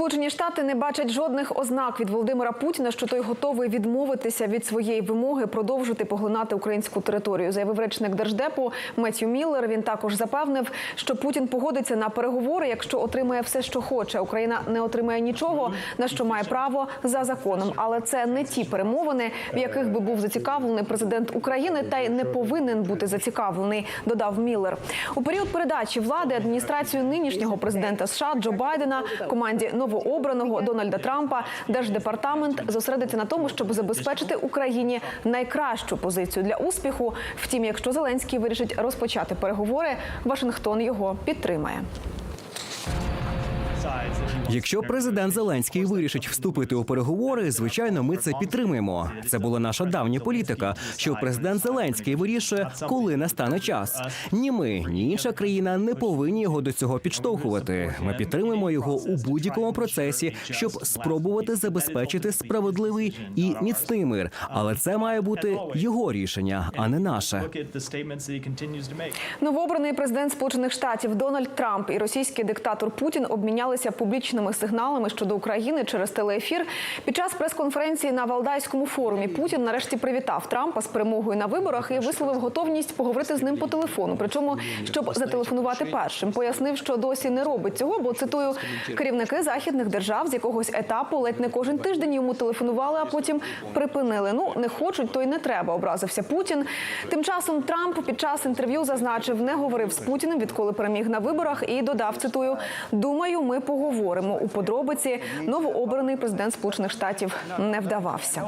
Сполучені Штати не бачать жодних ознак від Володимира Путіна, що той готовий відмовитися від своєї вимоги продовжити поглинати українську територію. Заявив речник держдепу Меттью Міллер. Він також запевнив, що Путін погодиться на переговори, якщо отримає все, що хоче. Україна не отримає нічого, на що має право за законом. Але це не ті перемовини, в яких би був зацікавлений президент України, та й не повинен бути зацікавлений. Додав Міллер. У період передачі влади адміністрацію нинішнього президента США Джо Байдена команді новообраного Дональда Трампа держдепартамент зосередиться на тому, щоб забезпечити Україні найкращу позицію для успіху. Втім, якщо Зеленський вирішить розпочати переговори, Вашингтон його підтримає. Якщо президент Зеленський вирішить вступити у переговори, звичайно, ми це підтримуємо. Це була наша давня політика, що президент Зеленський вирішує, коли настане час. Ні ми, ні інша країна не повинні його до цього підштовхувати. Ми підтримуємо його у будь-якому процесі, щоб спробувати забезпечити справедливий і міцний мир. Але це має бути його рішення, а не наше. Новообраний президент Сполучених Штатів Дональд Трамп і російський диктатор Путін обмінялися публічними сигналами щодо України через телеефір. Під час прес-конференції на Валдайському форумі Путін нарешті привітав Трампа з перемогою на виборах і висловив готовність поговорити з ним по телефону. Причому, щоб зателефонувати першим, пояснив, що досі не робить цього, бо цитую керівники західних держав з якогось етапу ледь не кожен тиждень йому телефонували, а потім припинили. Ну не хочуть, то й не треба. Образився Путін. Тим часом Трамп під час інтерв'ю зазначив, не говорив з Путіним, відколи переміг на виборах, і додав цитую: Думаю, ми поговоримо у подробиці. Новообраний президент Сполучених Штатів не вдавався.